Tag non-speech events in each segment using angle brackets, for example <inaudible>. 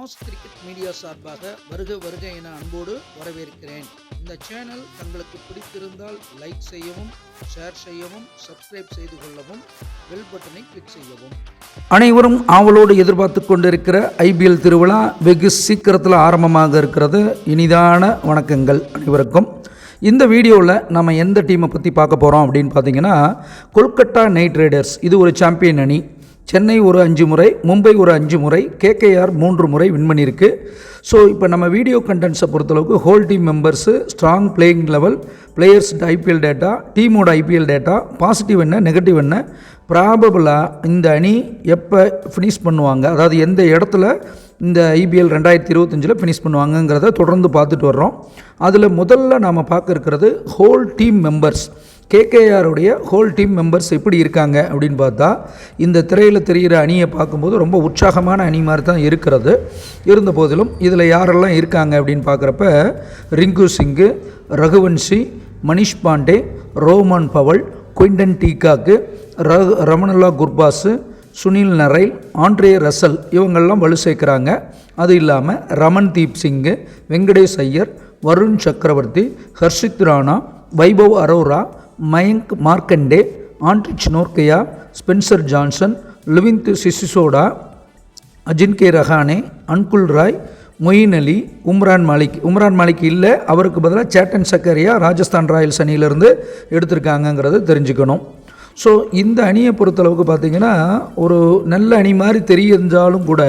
Mass cricket media சார்பாக வருக வருக என அன்போடு வரவேற்கிறேன். இந்த சேனல் தங்களுக்கு பிடித்திருந்தால் லைக் செய்யவும் ஷேர் செய்யவும் சப்ஸ்கிரைப் செய்து கொள்ளவும் பெல் பட்டனை கிளிக் செய்யவும். அனைவரும் ஆவலோடு எதிர்பார்த்து கொண்டிருக்கிற ஐபிஎல் திருவிழா வெகு சீக்கிரத்தில் ஆரம்பமாக இருக்கிறது. இனிதான வணக்கங்கள் அனைவருக்கும். இந்த வீடியோவில் நம்ம எந்த டீமை பற்றி பார்க்க போகிறோம் அப்படின்னு பார்த்தீங்கன்னா கொல்கட்டா நைட் ரைடர்ஸ். இது ஒரு சாம்பியன் அணி. சென்னை ஒரு அஞ்சு முறை மும்பை ஒரு அஞ்சு முறை கேகேஆர் மூன்று முறை வின் பண்ணியிருக்கு. ஸோ இப்போ நம்ம வீடியோ கண்டென்ட்ஸை பொறுத்தளவுக்கு whole team members strong playing level players IPL data டீமோட ஐபிஎல் டேட்டா பாசிட்டிவ் என்ன நெகட்டிவ் என்ன ப்ராபபிளாக இந்த அணி எப்போ ஃபினிஷ் பண்ணுவாங்க? அதாவது எந்த இடத்துல இந்த ஐபிஎல் ரெண்டாயிரத்தி இருபத்தஞ்சில் ஃபினிஷ் பண்ணுவாங்கங்கிறத தொடர்ந்து பார்த்துட்டு வர்றோம். அதில் முதல்ல நாம் பார்க்க இருக்கிறது ஹோல் டீம் மெம்பர்ஸ் கேகேஆருடைய ஹோல் டீம் மெம்பர்ஸ் எப்படி இருக்காங்க அப்படின்னு பார்த்தா இந்த திரையில் தெரிகிற அணியை பார்க்கும்போது ரொம்ப உற்சாகமான அணி மாதிரி தான் இருக்கிறது. இருந்த போதிலும் இதில் யாரெல்லாம் இருக்காங்க அப்படின்னு பார்க்குறப்ப Rinku Singh Raghuvanshi Manish Pandey Rovman Powell Quinton de Kock ர ரமணல்லா குர்பாஸு சுனில் நரைல் ஆண்ட்ரே ரசல் இவங்கெல்லாம் வலு சேர்க்குறாங்க. அது இல்லாமல் ரமன்தீப் சிங்கு Venkatesh Iyer Varun Chakravarthy Harshit Rana Vaibhav Arora Mayank Markande Anrich Nortje Spencer Johnson Luvnith Sisodia Ajinkya Rahane Anukul Roy Moeen Ali Umran Malik. Umran Malik இல்லை அவருக்கு பதிலாக Chetan Sakariya Rajasthan Royals அணியிலேருந்து எடுத்திருக்காங்கங்கிறத தெரிஞ்சுக்கணும். ஸோ இந்த அணியை பொறுத்தளவுக்கு பார்த்திங்கன்னா ஒரு நல்ல அணி மாதிரி தெரிஞ்சாலும் கூட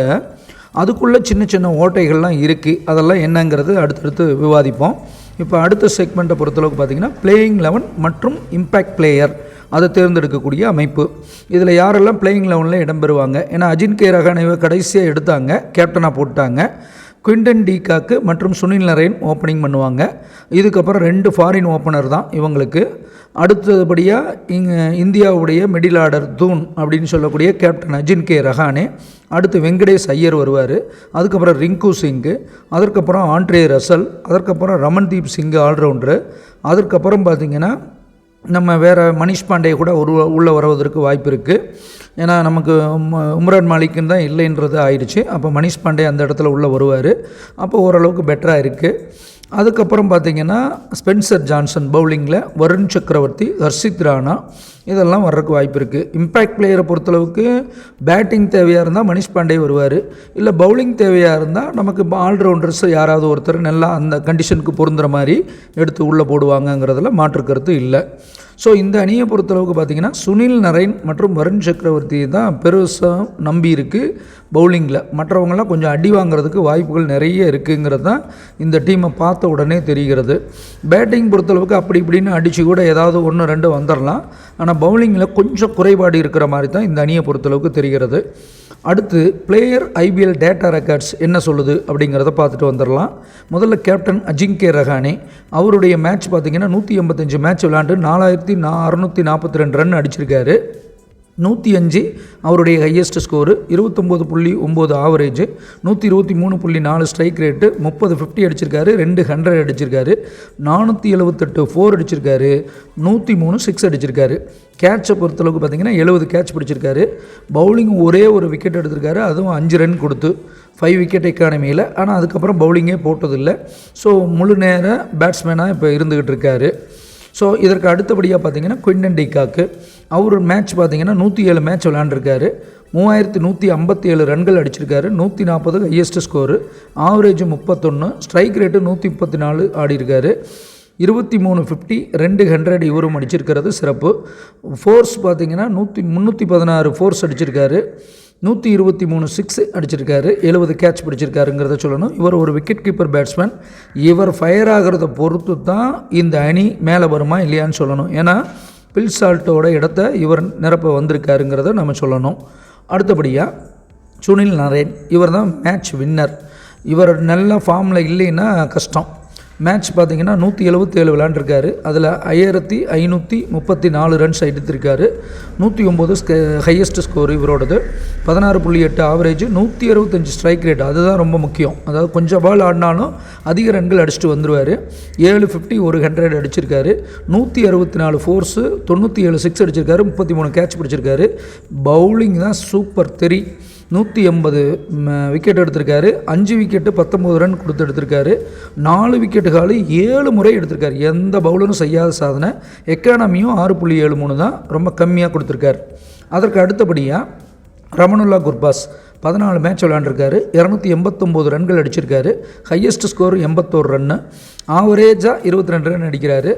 அதுக்குள்ளே சின்ன சின்ன ஓட்டைகள்லாம் இருக்குது அதெல்லாம் என்னங்கிறது அடுத்தடுத்து விவாதிப்போம். இப்போ அடுத்த செக்மெண்ட்டை பொறுத்தளவுக்கு பார்த்திங்கன்னா பிளேயிங் லெவன் மற்றும் இம்பேக்ட் பிளேயர் அதை தேர்ந்தெடுக்கக்கூடிய அமைப்பு. இதில் யாரெல்லாம் பிளேயிங் லெவனில் இடம்பெறுவாங்க? ஏன்னா அஜின் கே ரஹானேவை கடைசியாக எடுத்தாங்க கேப்டனாக போட்டாங்க. குவிண்டன் டீகாக்கு மற்றும் சுனில் நரேன் ஓப்பனிங் பண்ணுவாங்க. இதுக்கப்புறம் ரெண்டு ஃபாரின் ஓப்பனர் தான் இவங்களுக்கு. அடுத்தபடியாக இங்கே இந்தியாவுடைய மிடில் ஆர்டர் தூன் அப்படின்னு சொல்லக்கூடிய கேப்டன் அஜின் கே ரஹானே. அடுத்து வெங்கடேஷ் ஐயர் வருவார். அதுக்கப்புறம் ரிங்கு சிங்கு அதற்கப்புறம் ஆண்ட்ரே ரசல். அதற்கப்புறம் ரமன்தீப் சிங் ஆல்ரவுண்டரு அதற்கப்புறம் பார்த்திங்கன்னா நம்ம வேறு மணிஷ் பாண்டே கூட ஒரு உள்ளே வருவதற்கு வாய்ப்பு இருக்குது ஏன்னா நமக்கு உம்ரான் மாலிக்குன்னு தான் இல்லைன்றது ஆயிடுச்சு. அப்போ மணிஷ் பாண்டே அந்த இடத்துல உள்ளே வருவார். அப்போ ஓரளவுக்கு பெட்டராக இருக்குது அதுக்கப்புறம் பார்த்திங்கன்னா ஸ்பென்சர் ஜான்சன் பவுலிங்கில் வருண் சக்கரவர்த்தி ஹர்ஷித் ராணா இதெல்லாம் வர்றதுக்கு வாய்ப்பு இருக்குது இம்பேக்ட் பிளேயரை பொறுத்தளவுக்கு பேட்டிங் தேவையாக இருந்தால் மணிஷ் பாண்டே வருவார். இல்லை பவுலிங் தேவையாக இருந்தால் நமக்கு ஆல்ரவுண்டர்ஸ் யாராவது ஒருத்தர் நல்லா அந்த கண்டிஷனுக்கு பொருந்துகிற மாதிரி எடுத்து உள்ளே போடுவாங்கங்கிறதுல மாற்று கருத்து இல்லை. ஸோ இந்த அணியை பொறுத்தளவுக்கு பார்த்திங்கன்னா சுனில் நரேன் மற்றும் வருண் சக்கரவர்த்தி தான் பெருசாக நம்பி இருக்குது பவுலிங்கில் மற்றவங்களாம் கொஞ்சம் அடி வாங்குறதுக்கு வாய்ப்புகள் நிறைய இருக்குங்கிறது தான் இந்த டீமை பார்த்த உடனே தெரிகிறது. பேட்டிங் பொறுத்தளவுக்கு அப்படி இப்படின்னு அடித்து கூட ஏதாவது ஒன்று ரெண்டு வந்துடலாம் ஆனால் பவுலிங்கில் கொஞ்சம் குறைபாடு இருக்கிற மாதிரி தான் இந்த அணியை பொறுத்தளவுக்கு தெரிகிறது. அடுத்து பிளேயர் ஐபிஎல் டேட்டா ரெக்கார்ட்ஸ் என்ன சொல்லுது அப்படிங்கிறத பார்த்துட்டு வந்துடலாம். முதல்ல கேப்டன் அஜிங்கே ரஹானே அவருடைய மேட்ச் பார்த்திங்கன்னா நூற்றி எண்பத்தஞ்சு மேட்ச் விளாண்டு நாலாயிரத்தி நா அறநூற்றி நாற்பத்தி ரெண்டு ரன் அடிச்சிருக்காரு. நூற்றி அஞ்சு அவருடைய ஹையஸ்ட் ஸ்கோரு இருபத்தொம்போது புள்ளி ஒம்பது ஆவரேஜ் நூற்றி இருபத்தி மூணு புள்ளி நாலு ஸ்ட்ரைக் ரேட்டு முப்பது ஃபிஃப்டி அடிச்சிருக்காரு ரெண்டு ஹண்ட்ரட் அடிச்சிருக்காரு நானூற்றி எழுபத்தெட்டு ஃபோர் அடிச்சிருக்காரு நூற்றி மூணு சிக்ஸ் அடிச்சிருக்காரு. கேட்சை பொறுத்தளவுக்கு பார்த்திங்கன்னா எழுபது கேட்ச் பிடிச்சிருக்காரு. பவுலிங் ஒரே ஒரு விக்கெட் எடுத்திருக்காரு அதுவும் அஞ்சு ரன் கொடுத்து ஃபைவ் விக்கெட் எக்கானமியில் ஆனால் அதுக்கப்புறம் பவுலிங்கே போட்டதில்லை. ஸோ முழு நேர பேட்ஸ்மேனாக இப்போ இருந்துக்கிட்டு இருக்காரு. ஸோ இதற்கு அடுத்தபடியாக பார்த்தீங்கன்னா குவிண்டன் டிகாக்கு அவர் மேட்ச் பார்த்தீங்கன்னா நூற்றி ஏழு மேட்ச் விளையாண்டுருக்காரு. மூவாயிரத்தி நூற்றி ஐம்பத்தி ஏழு ரன்கள் அடிச்சிருக்காரு. நூற்றி நாற்பது ஹையஸ்ட் ஸ்கோரு ஆவரேஜ் முப்பத்தொன்று ஸ்ட்ரைக் ரேட்டு நூற்றி முப்பத்தி நாலு ஆடிருக்காரு இருபத்தி மூணு ஃபிஃப்டி ரெண்டு ஹண்ட்ரட் இவரும் அடிச்சிருக்கிறது சிறப்பு. ஃபோர்ஸ் பார்த்தீங்கன்னா நூற்றி முந்நூற்றி பதினாறு ஃபோர்ஸ் அடிச்சிருக்காரு. நூற்றி இருபத்தி மூணு சிக்ஸ் அடிச்சிருக்காரு. எழுபது கேட்ச் பிடிச்சிருக்காருங்கிறத சொல்லணும். இவர் ஒரு விக்கெட் கீப்பர் பேட்ஸ்மேன் இவர் ஃபயர் ஆகிறத பொறுத்து தான் இந்த அணி மேலே வருமா இல்லையான்னு சொல்லணும். ஏன்னா பில்சால்ட்டோட இடத்த இவர் நிரப்ப வந்திருக்காருங்கிறத நம்ம சொல்லணும். அடுத்தபடியாக சுனில் நரேன் இவர் தான் மேட்ச் வின்னர் இவர் நல்ல ஃபார்மில் இல்லைன்னா கஷ்டம். மேட்ச் பார்த்தீங்கன்னா நூற்றி எழுபத்தேழு விளாண்டுருக்காரு அதில் ஐயாயிரத்தி ஐநூற்றி முப்பத்தி நாலு ரன்ஸ் எடுத்திருக்காரு நூற்றி ஒம்பது ஹையஸ்ட் ஸ்கோர் இவரோடது. பதினாறு புள்ளி எட்டு ஆவரேஜ் நூற்றி அறுபத்தஞ்சு ஸ்ட்ரைக் ரேட் அதுதான் ரொம்ப முக்கியம். அதாவது கொஞ்சம் பால் ஆடினாலும் அதிக ரன்கள் அடிச்சுட்டு வந்துடுவார் ஏழு ஃபிஃப்டி ஒரு ஹண்ட்ரட் அடிச்சிருக்காரு. நூற்றி அறுபத்தி நாலு ஃபோர்ஸு தொண்ணூற்றி ஏழு சிக்ஸ் அடிச்சிருக்காரு. முப்பத்தி மூணு கேட்ச் பிடிச்சிருக்காரு. பவுலிங் தான் சூப்பர் தெரி நூற்றி எண்பது விக்கெட் எடுத்திருக்காரு. அஞ்சு விக்கெட்டு பத்தொம்போது ரன் கொடுத்து எடுத்திருக்காரு. நாலு விக்கெட்டுகாலும் ஏழு முறை எடுத்திருக்காரு. எந்த பவுலரும் செய்யாத சாதனை. எக்கானமியும் ஆறு புள்ளி ஏழு மூணு தான் ரொம்ப கம்மியாக கொடுத்துருக்காரு. அதற்கு அடுத்தபடியாக ரமணுல்லா குர்பாஸ் பதினாலு மேட்ச் விளையாண்டுருக்காரு. இரநூத்தி எண்பத்தொம்போது ரன்கள் அடிச்சிருக்காரு. ஹையஸ்ட் ஸ்கோர் எண்பத்தோரு ரன்னு ஆவரேஜாக இருபத்தி ரெண்டு ரன் அடிக்கிறாரு.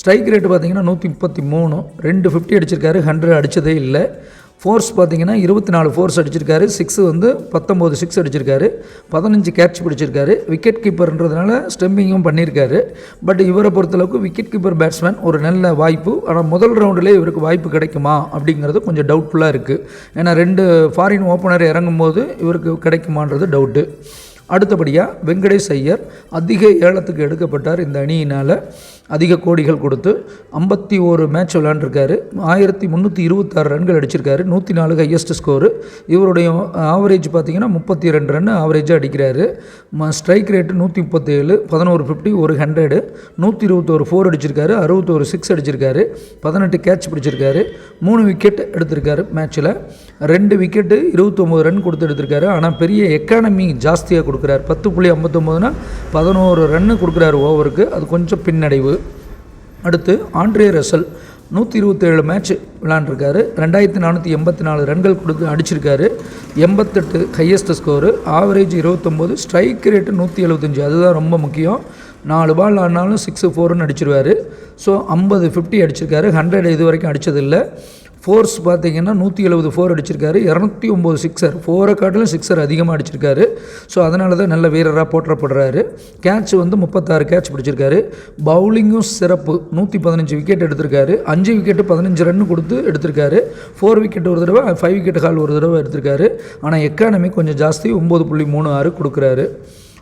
ஸ்ட்ரைக் ரேட்டு பார்த்தீங்கன்னா நூற்றி முப்பத்தி மூணு. ரெண்டு ஃபிஃப்டி அடிச்சிருக்காரு. ஹண்ட்ரட் அடித்ததே இல்லை. ஃபோர்ஸ் பார்த்தீங்கன்னா இருபத்தி நாலு ஃபோர்ஸ் அடிச்சிருக்காரு. சிக்ஸ் வந்து பத்தொம்போது சிக்ஸ் அடிச்சிருக்காரு. பதினஞ்சு கேட்ச் பிடிச்சிருக்காரு. விக்கெட் கீப்பர்ன்றதுனால ஸ்டெம்பிங்கும் பண்ணியிருக்காரு பட் இவரை பொறுத்தளவுக்கு விக்கெட் கீப்பர் பேட்ஸ்மேன் ஒரு நல்ல வாய்ப்பு. ஆனால் முதல் ரவுண்டிலே இவருக்கு வாய்ப்பு கிடைக்குமா? அப்படிங்கிறது கொஞ்சம் டவுட்ஃபுல்லாக இருக்குது ஏன்னா ரெண்டு ஃபாரின் ஓப்பனர் இறங்கும்போது இவருக்கு கிடைக்குமான்றது டவுட்டு அடுத்தபடியாக வெங்கடேஷ் ஐயர் அதிக ஏலத்துக்கு எடுக்கப்பட்டார் இந்த அணியினால் அதிக கோடிகள் கொடுத்து ஐம்பத்தி ஒரு மேட்ச் விளாண்டுருக்காரு ஆயிரத்தி முந்நூற்றி இருபத்தாறு ரன்கள் அடிச்சிருக்காரு. நூற்றி நாலு ஹையஸ்ட் ஸ்கோரு இவருடைய ஆவரேஜ் பார்த்தீங்கன்னா முப்பத்தி ரெண்டு ரன் ஆவரேஜாக அடிக்கிறாரு. ஸ்ட்ரைக் ரேட்டு நூற்றி முப்பத்தேழு பதினோரு ஃபிஃப்டி ஒரு ஹண்ட்ரடு நூற்றி இருபத்தோரு ஃபோர் அடிச்சிருக்காரு அறுபத்தோரு சிக்ஸ் அடிச்சிருக்காரு பதினெட்டு கேட்ச் பிடிச்சிருக்காரு மூணு விக்கெட் எடுத்திருக்காரு மேட்ச்சில் ரெண்டு விக்கெட்டு இருபத்தொம்போது ரன் கொடுத்து எடுத்திருக்காரு. ஆனால் பெரிய எக்கானமி ஜாஸ்தியாக கொடுக்குறாரு. பத்து புள்ளி ஐம்பத்தொம்போதுனா பதினோரு ரன்னு கொடுக்குறாரு ஓவருக்கு அது கொஞ்சம் பின்னடைவு. அடுத்து ஆண்ட்ரே ரசல் நூற்றி இருபத்தேழு மேட்ச் விளாண்டுருக்காரு. ரெண்டாயிரத்தி நானூற்றி எண்பத்தி நாலு ரன்கள் கொடுத்து அடிச்சிருக்காரு. எண்பத்தெட்டு ஹையஸ்ட் ஸ்கோரு ஆவரேஜ் இருபத்தொம்போது ஸ்ட்ரைக் ரேட்டு நூற்றி எழுபத்தஞ்சு அதுதான் ரொம்ப முக்கியம். நாலு பால் ஆனாலும் சிக்ஸு ஃபோர்னு அடிச்சிருவார். ஸோ ஐம்பது ஃபிஃப்டி அடிச்சிருக்காரு. ஹண்ட்ரட் இது வரைக்கும் அடித்ததில்லை ஃபோர்ஸ் பார்த்தீங்கன்னா நூற்றி எழுபது ஃபோர் அடிச்சிருக்காரு. இரநூத்தி ஒம்பது சிக்ஸர் ஃபோரை காட்டிலும் சிக்ஸர் அதிகமாக அடிச்சிருக்காரு. ஸோ அதனால தான் நல்ல வீரராக போற்றப்படுறாரு. கேட்ச் வந்து முப்பத்தாறு கேட்ச் பிடிச்சிருக்காரு. பவுலிங்கும் சிறப்பு. நூற்றி பதினஞ்சு விக்கெட் எடுத்திருக்காரு. அஞ்சு விக்கெட்டு பதினஞ்சு ரன் கொடுத்து எடுத்திருக்காரு. ஃபோர் விக்கெட் ஒரு தடவை ஃபைவ் விக்கெட் கால் ஒரு தடவை எடுத்திருக்காரு. ஆனால் எக்கானமி கொஞ்சம் ஜாஸ்தி. ஒம்பது புள்ளி மூணு ஆறு கொடுக்குறாரு.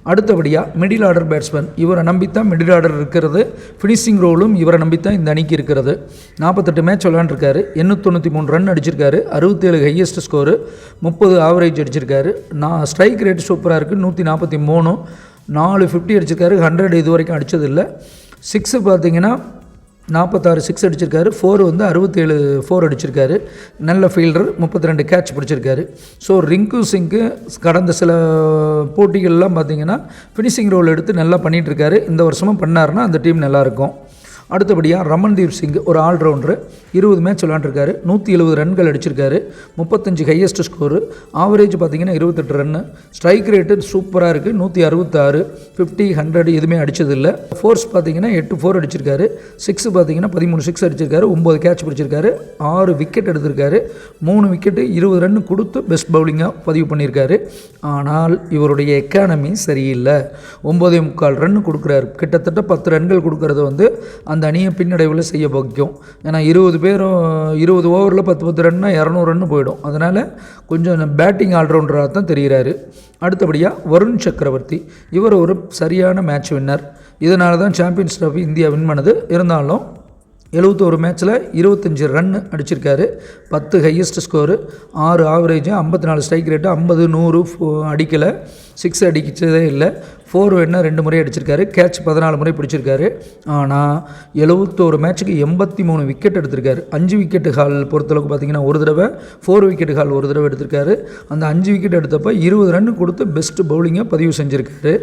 அடுத்தபடியாக மிடில் ஆர்டர் பேட்ஸ்மேன் இவரை நம்பித்தான் மிடில் ஆர்டர் இருக்கிறது. ஃபினிஷிங் ரோலும் இவரை நம்பித்தான் இந்த அணிக்கு இருக்கிறது. நாற்பத்தெட்டு மேட்ச் விளையாண்டுருக்காரு. எண்ணூற்றி மூணு ரன் அடிச்சிருக்காரு. அறுபத்தேழு ஹையஸ்ட் ஸ்கோரு முப்பது ஆவரேஜ் அடிச்சிருக்காரு. நான் ஸ்ட்ரைக் ரேட் சூப்பராக இருக்குது நூற்றி நாற்பத்தி மூணு நாலு ஃபிஃப்டி அடிச்சிருக்காரு. ஹண்ட்ரட் இது வரைக்கும் அடித்ததில்லை சிக்ஸு பார்த்தீங்கன்னா நாற்பத்தாறு சிக்ஸ் அடிச்சிருக்காரு. ஃபோர் வந்து அறுபத்தேழு ஃபோர் அடிச்சிருக்காரு. நல்ல ஃபீல்டர் முப்பத்தி ரெண்டு கேட்ச் பிடிச்சிருக்காரு. ஸோ ரிங்கு சிங்க்கு கடந்த சில போட்டிகள்லாம் பார்த்தீங்கன்னா ஃபினிஷிங் ரோல் எடுத்து நல்லா பண்ணிகிட்ருக்காரு இந்த வருஷமும் பண்ணாருன்னா அந்த டீம் நல்லாயிருக்கும் அடுத்தபடியாக ரமன்தீப் சிங் ஒரு ஆல்ரவுண்டரு. இருபது மேட்ச் விளாண்டுருக்காரு நூற்றி எழுபது ரன்கள் அடிச்சிருக்காரு. முப்பத்தஞ்சு ஹையஸ்ட் ஸ்கோரு ஆவரேஜ் பார்த்தீங்கன்னா இருபத்தெட்டு ரன்னு ஸ்ட்ரைக் ரேட்டு சூப்பராக இருக்குது நூற்றி அறுபத்தாறு ஃபிஃப்டி ஹண்ட்ரட் எதுவுமே அடித்ததில்லை ஃபோர்ஸ் பார்த்தீங்கன்னா எட்டு ஃபோர் அடிச்சிருக்காரு. சிக்ஸ் பார்த்தீங்கன்னா பதிமூணு சிக்ஸ் அடிச்சிருக்காரு. ஒம்பது கேட்ச் பிடிச்சிருக்காரு. ஆறு விக்கெட் எடுத்திருக்காரு. மூணு விக்கெட்டு இருபது ரன் கொடுத்து பெஸ்ட் பவுலிங்காக பதிவு பண்ணியிருக்காரு. ஆனால் இவருடைய எக்கானமி சரியில்லை. ஒம்பதே முக்கால் ரன் கொடுக்குறாரு. கிட்டத்தட்ட பத்து ரன்கள் கொடுக்கறது வந்து அந்த அந்த அணியை பின்னடைவில் செய்ய வைக்கும் ஏன்னா இருபது பேரும் இருபது ஓவரில் பத்து பத்து ரன்னா இரநூறு ரன்னு போயிடும். அதனால் கொஞ்சம் பேட்டிங் ஆல்ரவுண்டராக தான் தெரிகிறாரு அடுத்தபடியாக வருண் சக்கரவர்த்தி. இவர் ஒரு சரியான மேட்ச் வின்னர் இதனால தான் சாம்பியன்ஸ் ட்ராஃபி இந்தியா வின் பண்ணது. இருந்தாலும் எழுபத்தோரு மேட்ச்சில் இருபத்தஞ்சி ரன் அடிச்சிருக்காரு. பத்து ஹையஸ்ட் ஸ்கோரு ஆறு ஆவரேஜ் ஐம்பத்தி நாலு ஸ்ட்ரைக் ரேட்டு ஐம்பது நூறு அடிக்கலை. சிக்ஸ் அடிச்சதே இல்லை. ஃபோர் வேணால் ரெண்டு முறை அடிச்சிருக்காரு. கேட்ச் பதினாலு முறை பிடிச்சிருக்காரு. ஆனால் எழுபத்தோரு மேட்ச்சுக்கு எண்பத்தி மூணு விக்கெட் எடுத்திருக்காரு. அஞ்சு விக்கெட்டு ஹால் பொறுத்தளவுக்கு பார்த்தீங்கன்னா ஒரு தடவை ஃபோர் விக்கெட் ஹால் ஒரு தடவை எடுத்திருக்காரு. அந்த அஞ்சு விக்கெட் எடுத்தப்போ இருபது ரன் கொடுத்து பெஸ்ட் பவுலிங்கை பதிவு செஞ்சுருக்காரு.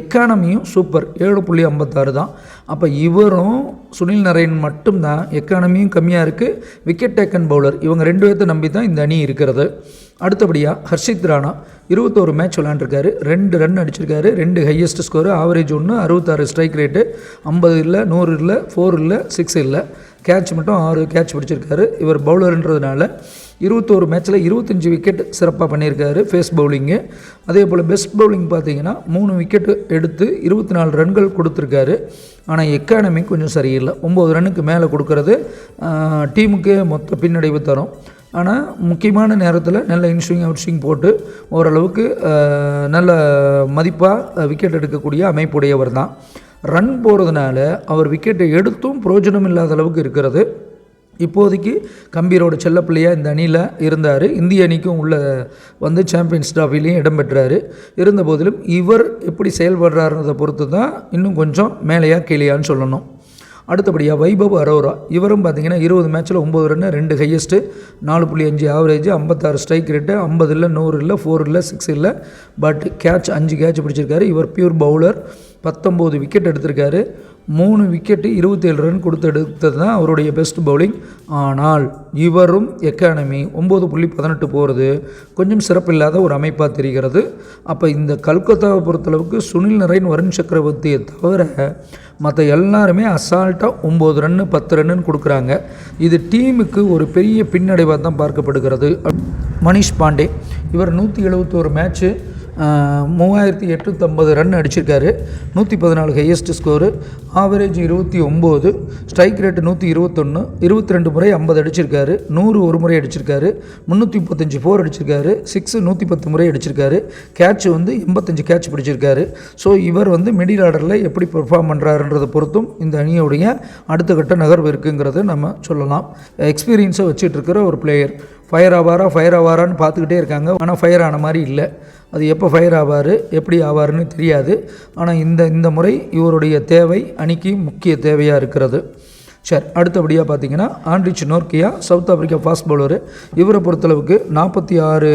எக்கானமியும் சூப்பர். ஏழு புள்ளி ஐம்பத்தாறு தான். அப்போ இவரும் சுனில் நரேன் மட்டும்தான் எக்கானமியும் கம்மியாக இருக்குது விக்கெட் டேக்கன் பவுலர் இவங்க ரெண்டு பேர்த்த நம்பி தான் இந்த அணி இருக்கிறது. அடுத்தபடியாக ஹர்ஷித் ராணா இருபத்தோரு மேட்ச் விளாண்டுருக்காரு ரெண்டு ரன் அடிச்சிருக்காரு ரெண்டு ஹையஸ்ட் ஸ்கோரு ஆவரேஜ் ஒன்று அறுபத்தாறு ஸ்ட்ரைக் ரேட்டு ஐம்பது இல்லை நூறு இல்லை ஃபோர் இல்லை சிக்ஸ் இல்லை. கேட்ச் மட்டும் ஆறு கேட்ச் பிடிச்சிருக்காரு. இவர் பவுலருன்றதுனால இருபத்தோரு மேட்ச்சில் இருபத்தஞ்சி விக்கெட் சிறப்பாக பண்ணியிருக்காரு ஃபேஸ் பவுலிங்கு அதே போல் பெஸ்ட் பவுலிங் பார்த்தீங்கன்னா மூணு விக்கெட் எடுத்து இருபத்தி நாலு ரன்கள் கொடுத்துருக்காரு. ஆனால் எக்கானமி கொஞ்சம் சரியில்லை. ஒம்பது ரன்னுக்கு மேலே கொடுக்கறது டீமுக்கு மொத்த பின்னடைவு தரும். ஆனால் முக்கியமான நேரத்தில் நல்ல இன்ஸ்விங் அவுட்ஸ்விங் போட்டு ஓரளவுக்கு நல்ல மதிப்பாக விக்கெட் எடுக்கக்கூடிய அமைப்புடையவர் தான். ரன் போகிறதுனால அவர் விக்கெட்டை எடுத்தும் பிரயோஜனம் இல்லாத அளவுக்கு இருக்கிறது. இப்போதைக்கு கம்பீரோட செல்லப்பிள்ளையாக இந்த அணியில் இருந்தார். இந்திய அணிக்கும் உள்ள வந்து சாம்பியன்ஸ் ட்ராஃபிலையும் இடம்பெற்றார் இருந்த போதிலும் இவர் எப்படி செயல்படுறாருன்றதை பொறுத்து தான் இன்னும் கொஞ்சம் மேலேயா கீழேயான்னு சொல்லணும். அடுத்தபடியாக வைபவ் அரோரா. இவரும் பார்த்தீங்கன்னா இருபது மேட்ச்சில் ஒம்பது ரன்னு ரெண்டு ஹையஸ்ட்டு நாலு புள்ளி அஞ்சு ஆவரேஜ் ஐம்பத்தாறு ஸ்ட்ரைக் ரேட்டு ஐம்பது இல்லை நூறு இல்லை ஃபோர் இல்லை சிக்ஸ் இல்லை. பட் கேட்ச் அஞ்சு கேட்ச் பிடிச்சிருக்காரு. இவர் பியூர் பவுலர் பத்தொம்போது விக்கெட் எடுத்திருக்காரு. மூணு விக்கெட்டு இருபத்தேழு ரன் கொடுத்து எடுத்தது தான் அவருடைய பெஸ்ட் பவுலிங் ஆனால் இவரும் எக்கானமி ஒம்பது புள்ளி பதினெட்டு போகிறது கொஞ்சம் சிறப்பில்லாத ஒரு அமைப்பாக தெரிகிறது. அப்போ இந்த கல்கத்தாவை பொறுத்தளவுக்கு சுனில் நரேன் வருண் சக்கரவர்த்தியை தவிர மற்ற எல்லாருமே அசால்ட்டாக ஒம்பது ரன்னு பத்து ரன்னுன்னு கொடுக்குறாங்க. இது டீமுக்கு ஒரு பெரிய பின்னடைவாக தான் பார்க்கப்படுகிறது. மணிஷ் பாண்டே இவர் நூற்றி எழுபத்தோரு மேட்ச்சு மூவாயிரத்தி எட்நூற்றம்பது ரன் அடிச்சிருக்காரு. நூற்றி பதினாலு ஹையஸ்ட் ஸ்கோரு ஆவரேஜ் இருபத்தி ஒம்பது ஸ்ட்ரைக் ரேட்டு நூற்றி இருபத்தொன்று இருபத்தி ரெண்டு முறை ஐம்பது அடிச்சிருக்காரு. நூறு ஒரு முறை அடிச்சிருக்காரு. முந்நூற்றி முப்பத்தஞ்சு ஃபோர் அடிச்சிருக்காரு. சிக்ஸு நூற்றி பத்து முறை அடிச்சிருக்காரு. கேட்ச் வந்து எண்பத்தஞ்சு கேட்ச் பிடிச்சிருக்காரு. ஸோ இவர் வந்து மிடில் ஆர்டரில் எப்படி பெர்ஃபார்ம் பண்ணுறாருன்றதை பொறுத்தும் இந்த அணியுடைய அடுத்த கட்ட நகர்வு இருக்குங்கிறத நம்ம சொல்லலாம். எக்ஸ்பீரியன்ஸை வச்சுட்டு இருக்கிற ஒரு பிளேயர் ஃபயர் ஆவாரா ஃபயர் ஆவாரான்னு பார்த்துக்கிட்டே இருக்காங்க. ஆனால் ஃபயர் ஆன மாதிரி இல்லை. அது எப்போ ஃபயர் ஆவார் எப்படி ஆவார்னு தெரியாது. ஆனால் இந்த இந்த முறை இவருடைய தேவை அணிக்கு முக்கிய தேவையாக இருக்கிறது. சரி அடுத்தபடியாக பார்த்தீங்கன்னா Anrich Nortje South Africa fast bowler இவரை பொறுத்தளவுக்கு நாற்பத்தி ஆறு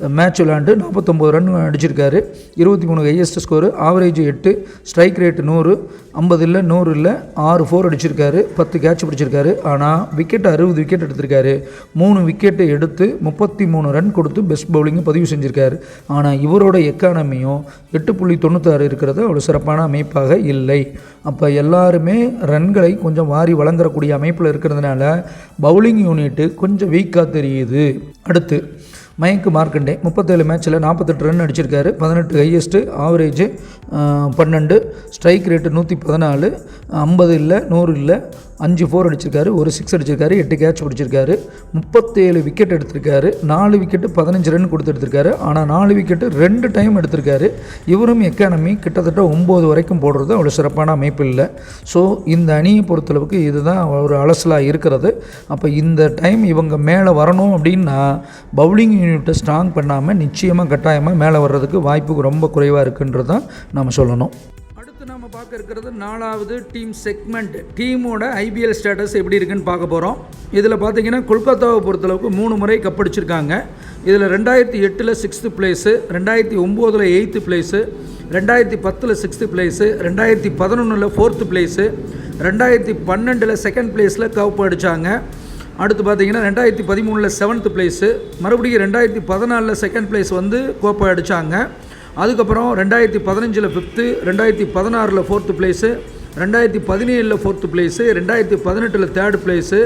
மேட்ச் விளாண்டு நாற்பத்தொம்போது ரன் அடிச்சிருக்காரு. இருபத்தி மூணு ஹையஸ்ட் ஸ்கோரு ஆவரேஜ் எட்டு ஸ்ட்ரைக் ரேட் நூறு ஐம்பது இல்லை நூறு இல்லை ஆறு ஃபோர் அடிச்சிருக்காரு பத்து கேட்ச் பிடிச்சிருக்காரு. ஆனால் விக்கெட் அறுபது விக்கெட் எடுத்திருக்காரு. மூணு விக்கெட்டை எடுத்து முப்பத்தி மூணு ரன் கொடுத்து பெஸ்ட் பவுலிங்கை பதிவு செஞ்சுருக்காரு. ஆனால் இவரோட எக்கானமியும் எட்டு புள்ளி தொண்ணூத்தாறு இருக்கிறது அவ்வளோ சிறப்பான அமைப்பாக இல்லை. அப்போ எல்லாருமே ரன்களை கொஞ்சம் வாரி வழங்கக்கூடிய அமைப்பில் இருக்கிறதுனால பவுலிங் யூனிட்டு கொஞ்சம் வீக்காக தெரியுது. அடுத்து மயங்க் மார்க்கண்டே முப்பத்தேழு மேட்ச்சில் நாற்பத்தெட்டு ரன் அடிச்சிருக்காரு. பதினெட்டு ஹையஸ்ட்டு ஆவரேஜ் பன்னெண்டு. ஸ்ட்ரைக் ரேட்டு நூற்றி பதினாலு. ஐம்பது இல்லை நூறு இல்லை. அஞ்சு ஃபோர் அடிச்சிருக்காரு ஒரு சிக்ஸ் அடிச்சிருக்காரு எட்டு கேட்ச் பிடிச்சிருக்காரு. முப்பத்தேழு விக்கெட் எடுத்திருக்காரு. நாலு விக்கெட்டு பதினஞ்சு ரன் கொடுத்து எடுத்திருக்காரு. ஆனால் நாலு விக்கெட்டு ரெண்டு டைம் எடுத்திருக்காரு. இவரும் எக்கானமி கிட்டத்தட்ட ஒம்பது வரைக்கும் போடுறது அவ்வளோ சிறப்பான அமைப்பு இல்லை. ஸோ இந்த அணியை பொறுத்தளவுக்கு இதுதான் ஒரு அலசலாக இருக்கிறது. அப்போ இந்த டைம் இவங்க மேலே வரணும் அப்படின்னா பவுலிங் யூனிட்டை ஸ்ட்ராங் பண்ணாமல் நிச்சயமாக கட்டாயமாக மேலே வர்றதுக்கு வாய்ப்பு ரொம்ப குறைவாக இருக்குன்றது தான் நம்ம சொல்லணும். பார்க்க இருக்கிறது நாலாவது டீம் செக்மெண்ட். டீமோட ஐபிஎல் ஸ்டேட்டஸ் எப்படி இருக்குன்னு பார்க்க போகிறோம் இதில் பார்த்தீங்கன்னா கொல்கத்தாவை பொறுத்தளவுக்கு மூணு முறை கப்படிச்சிருக்காங்க இதில் ரெண்டாயிரத்தி எட்டில் சிக்ஸ்த்து பிளேஸு ரெண்டாயிரத்தி ஒம்போதில் எயித்து பிளேஸு ரெண்டாயிரத்தி பத்தில் சிக்ஸ்த்து பிளேஸு ரெண்டாயிரத்தி பதினொன்றில் ஃபோர்த்து பிளேஸு ரெண்டாயிரத்தி பன்னெண்டில் செகண்ட் பிளேஸில் கவப்பு அடித்தாங்க அடுத்து பார்த்தீங்கன்னா ரெண்டாயிரத்தி பதிமூணில் செவன்த்து பிளேஸு மறுபடியும் ரெண்டாயிரத்தி பதினாலில் செகண்ட் பிளேஸ் வந்து கோப்பை அடித்தாங்க அதுக்கப்புறம் ரெண்டாயிரத்தி பதினஞ்சில் ஃபிஃப்த்து ரெண்டாயிரத்தி பதினாறில் ஃபோர்த்து பிளேஸு ரெண்டாயிரத்தி பதினேழில் ஃபோர்த்து பிளேஸு ரெண்டாயிரத்தி பதினெட்டில் தேர்ட் பிளேஸு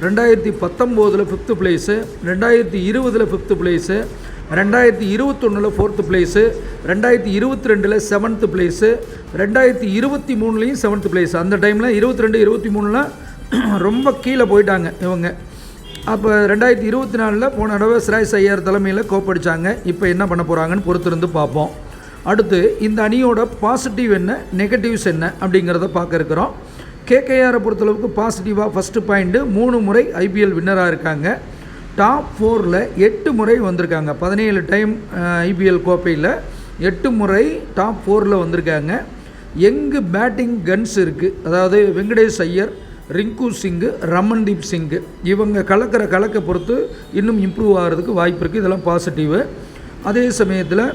ரெண்டாயிரத்தி பத்தொம்போதில் ஃபிஃப்த்து பிளேஸு ரெண்டாயிரத்தி இருபதில் ஃபிஃப்த்து பிளேஸு ரெண்டாயிரத்தி இருபத்தொன்னில் ஃபோர்த்து பிளேஸு ரெண்டாயிரத்தி இருபத்தி ரெண்டில் செவன்த்து பிளேஸு ரெண்டாயிரத்தி இருபத்தி மூணுலேயும் செவன்த்து பிளேஸ் அந்த டைமில் இருபத்தி ரெண்டு இருபத்தி மூணுலாம் <clears throat> ரொம்ப கீழே போயிட்டாங்க இவங்க. அப்போ ரெண்டாயிரத்தி இருபத்தி நாலில் போன தடவை சிராய்ஸ் ஐயர் தலைமையில் கோப்படிச்சாங்க. இப்போ என்ன பண்ண போகிறாங்கன்னு பொறுத்திருந்து பார்ப்போம். அடுத்து இந்த அணியோட பாசிட்டிவ் என்ன நெகட்டிவ்ஸ் என்ன அப்படிங்கிறத பார்க்க இருக்கிறோம். கேகேஆரை பொறுத்தளவுக்கு பாசிட்டிவாக ஃபஸ்ட்டு பாயிண்ட்டு மூணு முறை ஐபிஎல் வின்னராக இருக்காங்க. டாப் ஃபோரில் எட்டு முறை வந்திருக்காங்க. பதினேழு டைம் ஐபிஎல் கோப்பையில் எட்டு முறை டாப் ஃபோரில் வந்திருக்காங்க. எங்கு பேட்டிங் கன்ஸ் இருக்குது அதாவது வெங்கடேஷ் ஐயர் ரிங்கு சிங்கு ரமன்தீப் சிங்கு. இவங்க கலக்கிற கலக்கை பொறுத்து இன்னும் இம்ப்ரூவ் ஆகிறதுக்கு வாய்ப்பு இருக்குது இதெல்லாம் பாசிட்டிவு அதே சமயத்தில்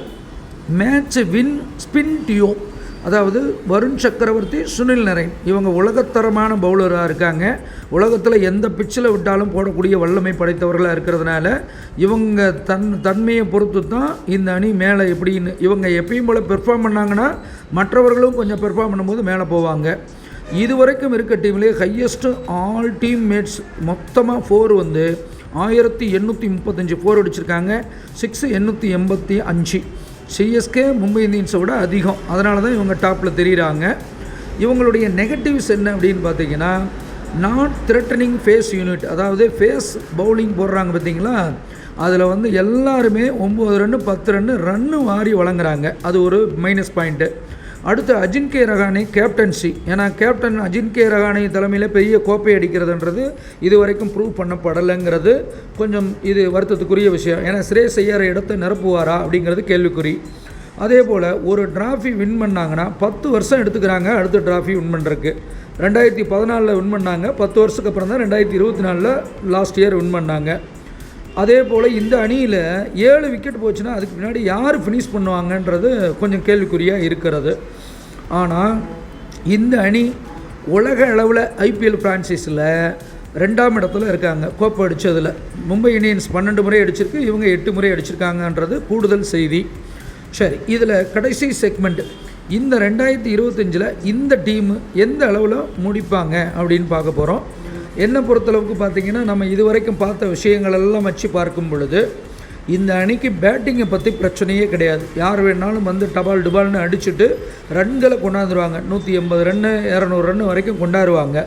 மேட்ச் வின் ஸ்பின் டியோ அதாவது வருண் சக்கரவர்த்தி சுனில் நரேன் இவங்க உலகத்தரமான பவுலராக இருக்காங்க. உலகத்தில் எந்த பிச்சில் விட்டாலும் போடக்கூடிய வல்லமை படைத்தவர்களாக இருக்கிறதுனால இவங்க தன் தன்மையை பொறுத்து தான் இந்த அணி மேலே எப்படின்னு இவங்க எப்பயும் போல் பெர்ஃபார்ம் பண்ணாங்கன்னா மற்றவர்களும் கொஞ்சம் பெர்ஃபார்ம் பண்ணும்போது மேலே போவாங்க. இதுவரைக்கும் இருக்க டீம்லேயே ஹையஸ்ட்டு ஆல் டீம் மேட்ஸ் மொத்தமாக ஃபோர் வந்து ஆயிரத்தி எண்ணூற்றி முப்பத்தஞ்சு ஃபோர் அடிச்சிருக்காங்க. சிக்ஸ் எண்ணூற்றி எண்பத்தி அஞ்சு. சிஎஸ்கே மும்பை இந்தியன்ஸை விட அதிகம். அதனால தான் இவங்க டாப்பில் தெரியுறாங்க. இவங்களுடைய நெகட்டிவ்ஸ் என்ன அப்படின்னு பார்த்தீங்கன்னா நாட் த்ரெட்டனிங் ஃபேஸ் யூனிட் அதாவது ஃபேஸ் பவுலிங் போடுறாங்க பார்த்தீங்களா? அதில் வந்து எல்லாருமே ஒம்பது ரன்னு பத்து ரன்னு ரன்னு வாரி வழங்குறாங்க. அது ஒரு மைனஸ் பாயிண்ட்டு அடுத்து அஜின்கே ரகானே கேப்டன்சி ஏன்னா கேப்டன் அஜின்கே ரகானே தலைமையில் பெரிய கோப்பை அடிக்கிறதுன்றது இது வரைக்கும் ப்ரூவ் பண்ணப்படலைங்கிறது கொஞ்சம் இது வருத்தத்துக்குரிய விஷயம். ஏன்னா சிரேஸ் ஐயர் இடத்தை நிரப்புவாரா அப்படிங்கிறது கேள்விக்குறி. அதே போல் ஒரு டிராஃபி வின் பண்ணாங்கன்னா பத்து வருஷம் எடுத்துக்கிறாங்க அடுத்த டிராஃபி வின் பண்ணுறதுக்கு ரெண்டாயிரத்தி பதினாலில் வின் பண்ணாங்க பத்து வருஷத்துக்கு அப்புறம் தான் ரெண்டாயிரத்தி இருபத்தி நாலில் லாஸ்ட் இயர் வின் பண்ணாங்க. அதே போல் இந்த அணியில் ஏழு விக்கெட் போச்சுன்னா அதுக்கு பின்னாடி யார் ஃபினிஷ் பண்ணுவாங்கன்றது கொஞ்சம் கேள்விக்குறியாக இருக்கிறது. ஆனால் இந்த அணி உலக அளவில் ஐபிஎல் ஃப்ரான்ச்சைஸில் ரெண்டாம் இடத்துல இருக்காங்க. கோப்பை அடித்ததில் மும்பை இந்தியன்ஸ் பன்னெண்டு முறை அடிச்சிருக்கு. இவங்க எட்டு முறை அடிச்சிருக்காங்கன்றது கூடுதல் செய்தி. சரி இதில் கடைசி செக்மெண்ட் இந்த ரெண்டாயிரத்தி இருபத்தஞ்சில் இந்த டீமு எந்த அளவில் முடிப்பாங்க அப்படின்னு பார்க்க போகிறோம் என்னை பொறுத்தளவுக்கு பார்த்தீங்கன்னா நம்ம இதுவரைக்கும் பார்த்த விஷயங்கள் எல்லாம் வச்சு பார்க்கும் பொழுது இந்த அணிக்கு பேட்டிங்கை பற்றி பிரச்சனையே கிடையாது. யார் வேணாலும் வந்து டபால் டுபால்னு அடிச்சுட்டு ரன்களை கொண்டாந்துருவாங்க. நூற்றி எண்பது ரன்னு இரநூறு ரன்னு வரைக்கும் கொண்டாடுவாங்க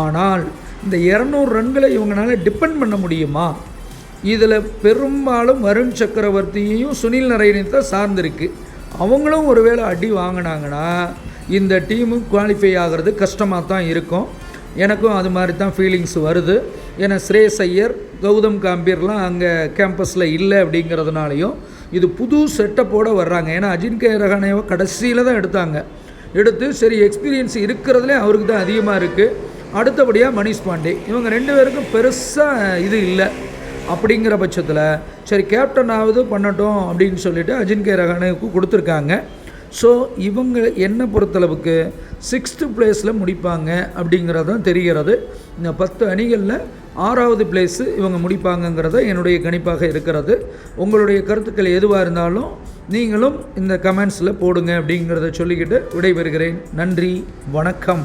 ஆனால் இந்த இரநூறு ரன்களை இவங்களால டிபெண்ட் பண்ண முடியுமா? இதில் பெரும்பாலும் வருண் சக்கரவர்த்தியையும் சுனில் நரேனை தான் சார்ந்திருக்கு. அவங்களும் ஒருவேளை அடி வாங்கினாங்கன்னா இந்த டீமு குவாலிஃபை ஆகிறது கஷ்டமாக தான் இருக்கும். எனக்கும் அது மாதிரி தான் ஃபீலிங்ஸ் வருது. ஏன்னா ஸ்ரேஸ் ஐயர் கௌதம் காம்பீர்லாம் அங்கே கேம்பஸில் இல்லை அப்படிங்கிறதுனாலையும் இது புது செட்டப்போடு வர்றாங்க. ஏன்னா அஜின்கே ரஹானேவை கடைசியில் தான் எடுத்தாங்க. எடுத்து சரி எக்ஸ்பீரியன்ஸ் இருக்கிறதுலே அவருக்கு தான் அதிகமாக இருக்குது அடுத்தபடியாக மணிஷ் பாண்டே. இவங்க ரெண்டு பேருக்கும் பெருசாக இது இல்லை. அப்படிங்கிற பட்சத்தில் சரி கேப்டனாவது பண்ணட்டும் அப்படின்னு சொல்லிட்டு அஜின்கே ரகனேவுக்கு கொடுத்துருக்காங்க. ஸோ இவங்க என்னை பொறுத்தளவுக்கு சிக்ஸ்த்து பிளேஸில் முடிப்பாங்க அப்படிங்கிறதும் தான் தெரிகிறது. இந்த பத்து அணிகளில் ஆறாவது பிளேஸு இவங்க முடிப்பாங்கங்கிறத என்னுடைய கணிப்பாக இருக்கிறது. உங்களுடைய கருத்துக்கள் எதுவாக இருந்தாலும் நீங்களும் இந்த கமெண்ட்ஸில் போடுங்க அப்படிங்கிறத சொல்லிக்கிட்டு விடைபெறுகிறேன். நன்றி வணக்கம்.